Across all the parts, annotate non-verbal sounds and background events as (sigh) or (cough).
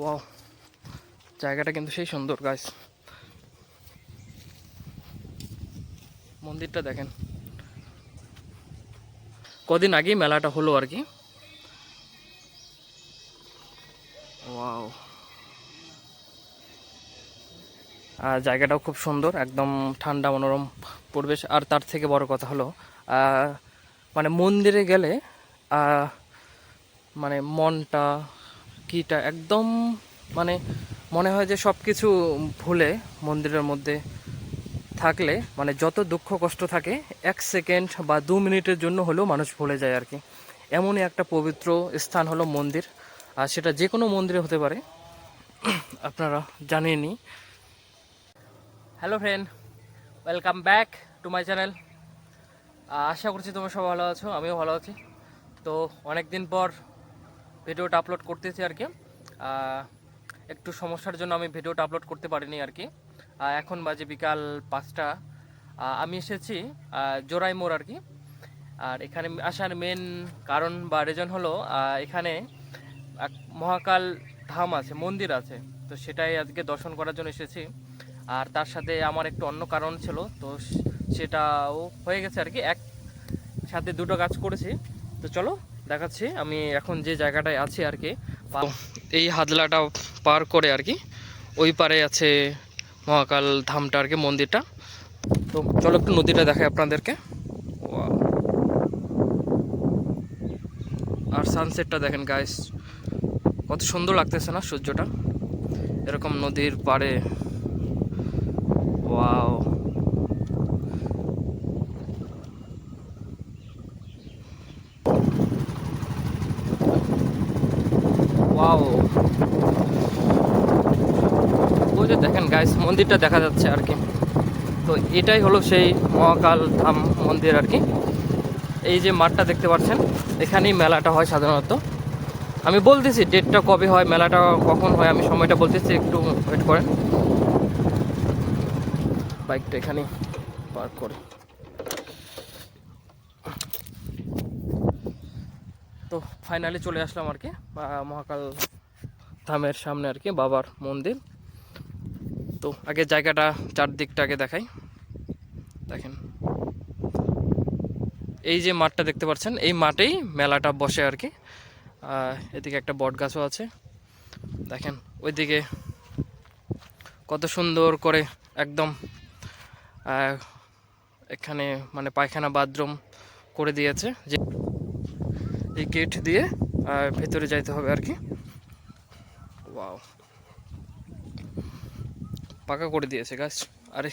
Wow জায়গাটা কিন্তু সেই সুন্দর গাছ মন্দিরটা দেখেন। কদিন আগেই মেলাটা হলো আর কি। ওয়াও আর জায়গাটাও খুব সুন্দর, একদম ঠান্ডা মনোরম পরিবেশ। আর তার থেকে বড় কথা হলো মানে মন্দিরে গেলে মানে মনটা কিটা একদম মানে মনে হয় যে সব কিছু ভুলে মন্দিরের মধ্যে থাকলে মানে যত দুঃখ কষ্ট থাকে, এক সেকেন্ড বা দু মিনিটের জন্য হলেও মানুষ ভুলে যায় আর কি এমনই একটা পবিত্র স্থান হলো মন্দির, আর সেটা যে কোনো মন্দিরে হতে পারে। (clears throat) আপনারা জানেনই hello friend welcome back to my channel আশা করছি তোমরা সবাই ভালো আছো, আমিও ভালো আছি। তো অনেক দিন পর ভিডিওটা আপলোড করতেছি আর কি। একটু সমস্যার জন্য আমি ভিডিওটা আপলোড করতে পারিনি আর কি। এখন বাজে বিকাল পাঁচটা। আমি এসেছি জোড়াই মোড় আর কি। আর এখানে আসার মেন কারণ বা রিজন হলো এখানে এক মহাকাল ধাম আছে, মন্দির আছে। তো সেটাই আজকে দর্শন করার জন্য এসেছি। আর তার সাথে আমার একটু অন্য কারণ ছিল, তো সেটাও হয়ে গেছে আর কি। এক সাথে দুটো কাজ করেছি। তো চলো দেখাচ্ছি। আমি এখন যে জায়গাটায় আছি আর কি এই হাদলাটা পার করে আর কি, ওই পারে আছে মহাকাল ধামটা আর কি, মন্দিরটা। তো চলো একটু নদীটা দেখাই আপনাদেরকে! আর সানসেটটা দেখেন গাইস কত সুন্দর লাগতেছে না সূর্যটা? এরকম নদীর পাড়ে। ওয়াও। ওই যে দেখেন গাইস মন্দিরটা দেখা যাচ্ছে আর কি। তো এটাই হলো সেই মহাকাল ধাম মন্দির আর কি। এই যে মাঠটা দেখতে পাচ্ছেন, এখানেই মেলাটা হয় সাধারণত। আমি বলতেছি ডেটটা কবে হয়, মেলাটা কখন হয়, আমি সময়টা বলতেছি, একটু ওয়েট করেন। বাইকটা এখানে পার্ক করে তো ফাইনালি চলে আসলাম আর কি মহাকাল ধামের সামনে আর কি, বাবার মন্দির। তো আগে জায়গাটা চারদিকটা আগে দেখাই। দেখেন। এই যে মাঠটা দেখতে পাচ্ছেন, এই মাঠেই মেলাটা বসে আর কি। এদিকে একটা বট গাছও আছে। দেখেন, ওইদিকে কত সুন্দর করে একদম এখানে মানে পায়খানা, বাথরুম করে দিয়েছে। যে এই গেট দিয়ে ভেতরে যাইতে হবে আর কি। ওয়াও পাকা করে দিয়েছে গাছ আরে।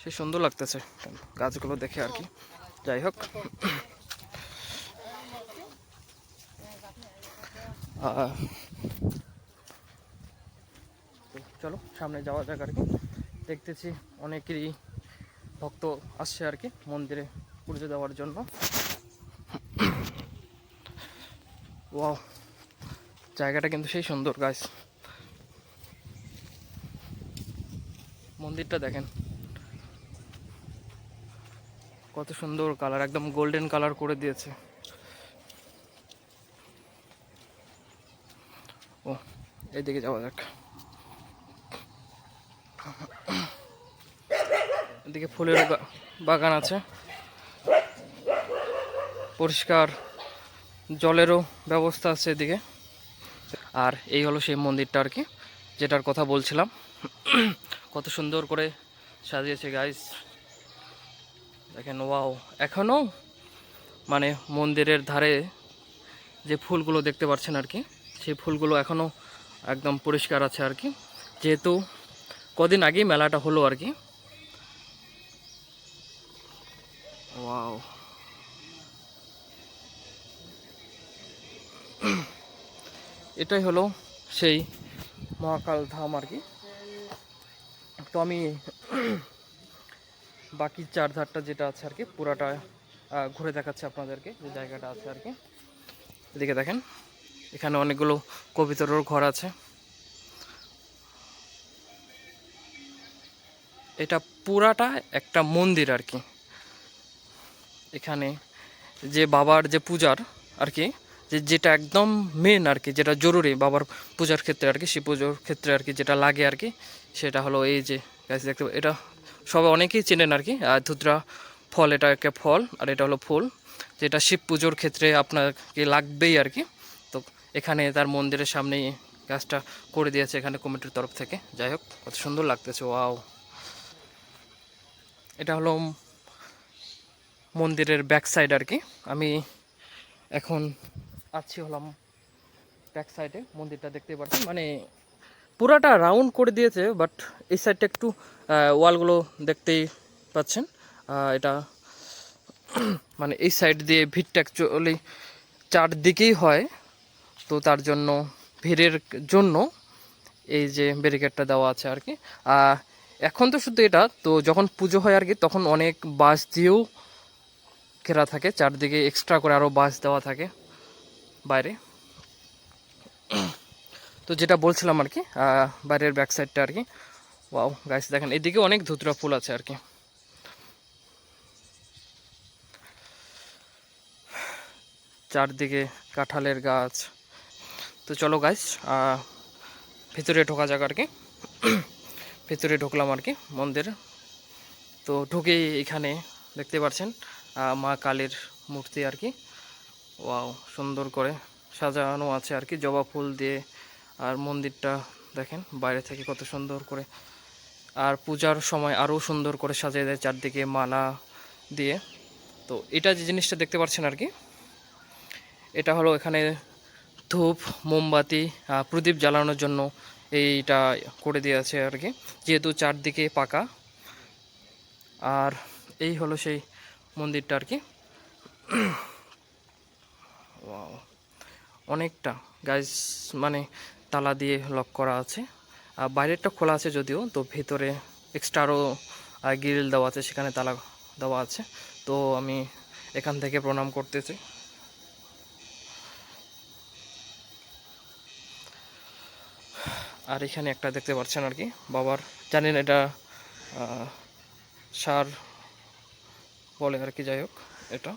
সে সুন্দর লাগতেছে। গাছগুলো দেখে আর কি। যাই হোক। চলো, সামনে যাওয়া যাক আর কি। দেখতেছি অনেকেরই ভক্ত আসছে আর কি মন্দিরে পুজো দেওয়ার জন্য। ওয়াও, জায়গাটা কিন্তু সেই সুন্দর গাছ মন্দিরটা দেখেন। কত সুন্দর কালার একদম গোল্ডেন কালার করে দিয়েছে। ও, এইদিকে যাওয়া যাক। এদিকে ফুলের বাগান আছে। পরিষ্কার জলেরও ব্যবস্থা আছে এদিকে। আর এই হলো সেই মন্দিরটা আর কি, যেটার কথা বলছিলাম। কত সুন্দর করে সাজিয়েছে গাইস দেখেন ওয়াও এখনও মানে মন্দিরের ধারে যে ফুলগুলো দেখতে পাচ্ছেন আর কি, সেই ফুলগুলো এখনও একদম পরিষ্কার আছে আর কি। যেহেতু কদিন আগেই মেলাটা হলো আর কি ওয়াও (clears throat) এটাই হলো সেই মহাকাল ধাম আর কি। তো আমি (clears throat) বাকি চার ধারটা যেটা আছে আর কি, পুরাটা ঘুরে দেখাচ্ছি আপনাদেরকে, যে জায়গাটা আছে আর কি। এদিকে দেখেন, এখানে অনেকগুলো কবিতরের ঘর আছে। এটা পুরাটা একটা মন্দির আর কি। এখানে যে বাবার যে পূজার আর কি, যে যেটা একদম মেন আর কি, যেটা জরুরি বাবার পূজার ক্ষেত্রে আর কি শিব পুজোর ক্ষেত্রে আর কি যেটা লাগে আর কি, সেটা হলো এই যে গাছ দেখতে এটা সবাই অনেকেই চেনেন আর কি, আর ধুতরা ফল, এটা একটা ফল, আর এটা হলো ফুল, যেটা শিব পুজোর ক্ষেত্রে আপনাকে লাগবেই আর কি। তো এখানে তার মন্দিরের সামনেই গাছটা করে দিয়েছে এখানে কমিটির তরফ থেকে। যাই হোক, কত সুন্দর লাগতেছে, ওয়াও। এটা হলো মন্দিরের ব্যাক সাইড আর কি আমি এখন আছি হলাম ব্যাক সাইডে মন্দিরটা দেখতে পাচ্ছেন মানে পুরাটা রাউন্ড করে দিয়েছে বাট এই সাইডটা একটু ওয়ালগুলো দেখতেই পাচ্ছেন। এটা (clears throat) মানে এই সাইড দিয়ে ভিড়টা অ্যাকচুয়ালি চারদিকেই হয়। তো তার জন্য ভিড়ের জন্য এই যে ব্যারিকেডটা দেওয়া আছে আর কি এখন তো শুধু এটা, তো যখন পুজো হয় আর কি তখন অনেক বাস দিয়েও ঘেরা থাকে, চারদিকে এক্সট্রা করে আরও বাস দেওয়া থাকে বাইরে। তো যেটা বলছিলাম আর কি বাইরের ব্যাক সাইডটা আর কি। ওয়াও গাছ দেখেন, এদিকে অনেক ধুতরা ফুল আছে আর কি। চারদিকে কাঁঠালের গাছ। তো চলো গাছ ভিতরে ঢোকা যাক আর কি। ভিতরে ঢুকলাম আর কি, মন্দির। তো ঢুকেই এখানে, দেখতে পাচ্ছেন মা কালীর মূর্তি আর কি। ওয়াও, সুন্দর করে সাজানো আছে আর কি। জবা ফুল দিয়ে আর মন্দিরটা দেখেন, বাইরে থেকে কত সুন্দর করে। আর পূজার সময় আরও সুন্দর করে সাজিয়ে দেয় চারদিকে মালা দিয়ে। তো এটা যে জিনিসটা দেখতে পাচ্ছেন আর কি, এটা হলো এখানে ধূপ, মোমবাতি প্রদীপ জ্বালানোর জন্য এইটা করে দিয়ে আছে আর কি। যেহেতু চারদিকে পাকা, আর এই হলো সেই মন্দিরটা আর কি. অনেকটা। গাছ মানে তালা দিয়ে লক করা আছে। আর বাইরেরটা খোলা আছে যদিও, তো ভেতরে এক্সট্রা আরও গ্রিল দেওয়া আছে, সেখানে তালা দেওয়া আছে। তো আমি এখান থেকে প্রণাম করতেছি। আর এখানে একটা দেখতে পাচ্ছেন আর কি, বাবার, জানেন এটা সার বলে আর কি, যাই হোক, এটা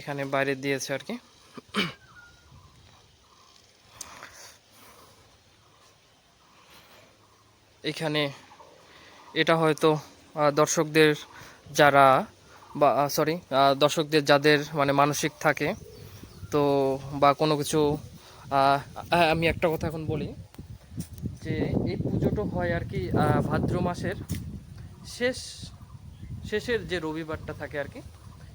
এখানে বাইরে দিয়েছে আর কি। এখানে এটা হয়তো দর্শকদের যারা বা সরি দর্শকদের যাদের মানে মানসিক থাকে, তো বা কোনো কিছু আমি একটা কথা এখন বলি যে এই পুজোটা হয় আর কি ভাদ্র মাসের শেষ শেষের যে রবিবারটা থাকে আর কি,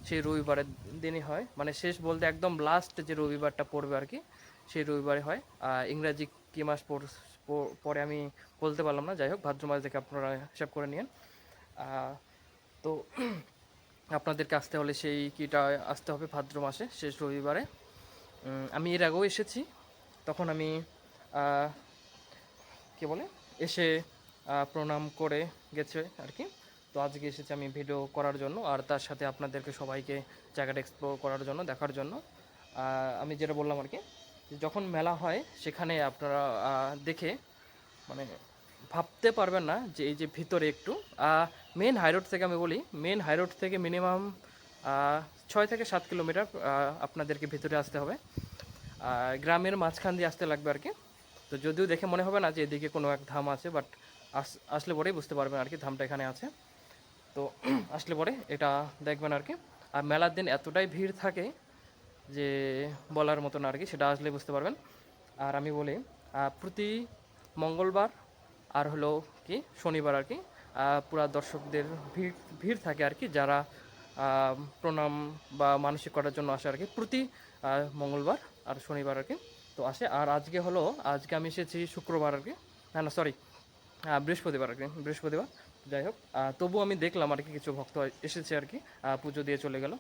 সেই রবিবারের দিনই হয়। মানে শেষ বলতে একদম লাস্ট যে রবিবারটা পড়বে আর কি, সেই রবিবারে হয়। ইংরাজি কী মাস পর- আমি বলতে পারলাম না। যাই হোক, ভাদ্র মাস দেখে আপনারা হিসাব করে নিন তো আপনাদেরকে আসতে হলে সেই কিটা আসতে হবে ভাদ্র মাসে, শেষ রবিবারে। আমি এর আগেও এসেছি। তখন আমি কি বলে, এসে প্রণাম করে গেছে আর কি। তো আজকে এসেছি আমি ভিডিও করার জন্য আর তার সাথে আপনাদেরকে সবাইকে জায়গাটা এক্সপ্লোর করার জন্য, দেখার জন্য। আমি যেটা বললাম আর কি যখন মেলা হয় সেখানে আপনারা দেখে মানে ভাবতে পারবেন না যে এই যে ভিতরে একটু। মেন হাইরোড থেকে আমি বলি মেন হাইরোড থেকে মিনিমাম ছয় থেকে সাত কিলোমিটার আপনাদেরকে ভিতরে আসতে হবে। গ্রামের মাঝখান দিয়ে আসতে লাগবে আর কি। তো যদিও দেখে মনে হবে না যে এদিকে কোনো এক ধাম আছে বাট আসলে পরেই বুঝতে পারবেন আর কি ধামটা এখানে আছে। তো আসলে পরে এটা দেখবেন আর কি। আর মেলার দিন এতটাই ভিড় থাকে যে বলার মতন আর কি, সেটা আসলে বুঝতে পারবেন। আর আমি বলি প্রতি মঙ্গলবার আর হলো কি, শনিবার আর কি পুরা দর্শকদের ভিড় ভিড় থাকে আর কি, যারা প্রণাম বা মানসিক করার জন্য আসে আর কি, প্রতি মঙ্গলবার আর শনিবার আর কি, তো আসে। আর আজকে হলো, আজকে আমি এসেছি শুক্রবার আর কি, না না সরি বৃহস্পতিবার আর কি, বৃহস্পতিবার। যাই হোক তবুও আমি দেখলাম আর কি কিছু ভক্ত এসেছে আর কি পুজো দিয়ে চলে গেল।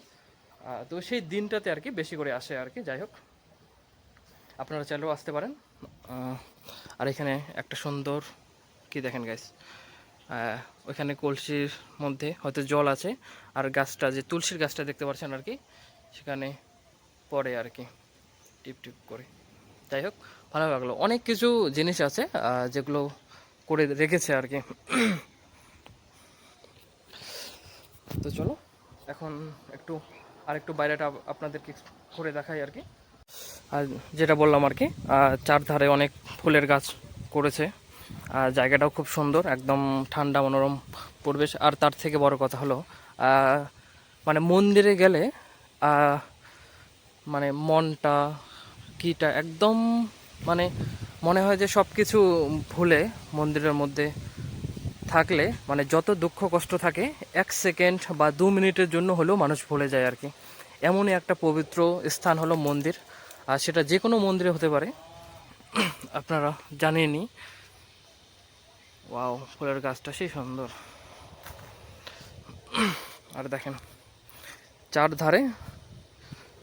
তো সেই দিনটাতে আর কি বেশি করে আসে আর কি, যাই হোক। আপনারা চাইলেও আসতে পারেন। আর এখানে একটা সুন্দর, কি দেখেন গাইস ওইখানে কলসির মধ্যে হয়তো জল আছে, আর গাছটা যে তুলসীর গাছটা দেখতে পাচ্ছেন আর কি, সেখানে পড়ে আর কি, টিপ টিপ করে। যাই হোক, ভালো লাগল। অনেক কিছু জিনিস আছে যেগুলো করে রেখেছে আর কি। তো চলো, এখন একটু আর একটু বাইরেটা আপনাদেরকে করে দেখাই আর কি। আর যেটা বললাম আর কি চারধারে অনেক ফুলের গাছ করেছে, আর জায়গাটাও খুব সুন্দর, একদম ঠান্ডা মনোরম পরিবেশ। আর তার থেকে বড় কথা হলো মানে মন্দিরে গেলে মানে মনটা, কিটা একদম মানে মনে হয় যে সব কিছু ভুলে মন্দিরের মধ্যে থাকলে মানে যত দুঃখ কষ্ট থাকে, এক সেকেন্ড বা দু মিনিটের জন্য হলেও মানুষ ভুলে যায় আর কি। এমনই একটা পবিত্র স্থান হলো মন্দির। আর সেটা যে কোনো মন্দিরে হতে পারে। (clears throat) আপনারা জানেনই ওয়াও, ফুলের গাছটা সেই সুন্দর। (clears throat) আর দেখেন, চারধারে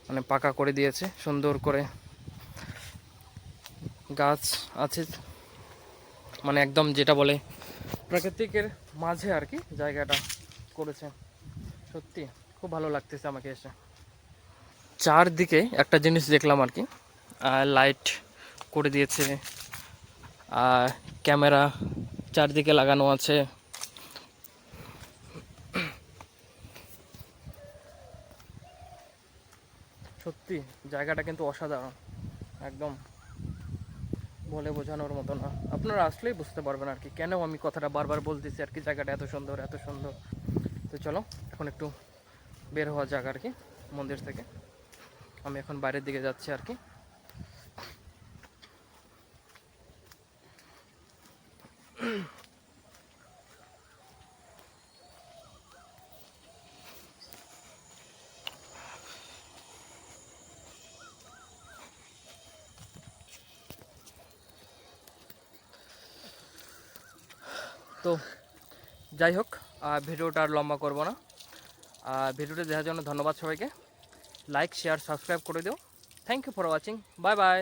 মানে পাকা করে দিয়েছে, সুন্দর করে। গাছ আছে মানে একদম যেটা বলে প্রাকৃতিকের মাঝে আর কি জায়গাটা করেছে। সত্যি, খুব ভালো লাগতেছে আমাকে এসে। চারদিকে একটা জিনিস দেখলাম আর কি। লাইট করে দিয়েছে। আর ক্যামেরা চারদিকে লাগানো আছে। সত্যি, জায়গাটা কিন্তু অসাধারণ। একদম। বলে বোঝানোর মতো না। আপনারা আসলেই বুঝতে পারবেন আর কি, কেন আমি কথাটা বারবার বলতেছি আর কি, জায়গাটা এত সুন্দর এত সুন্দর। তো চলো, এখন একটু বের হওয়া যাক আর কি, মন্দির থেকে। আমি এখন বাইরের দিকে যাচ্ছি আর কি। তো যাই হোক ভিডিওটা আর লম্বা করব না। আর ভিডিওটা দেখার জন্য ধন্যবাদ সবাইকে। লাইক শেয়ার সাবস্ক্রাইব করে দিও। Thank you for watching bye bye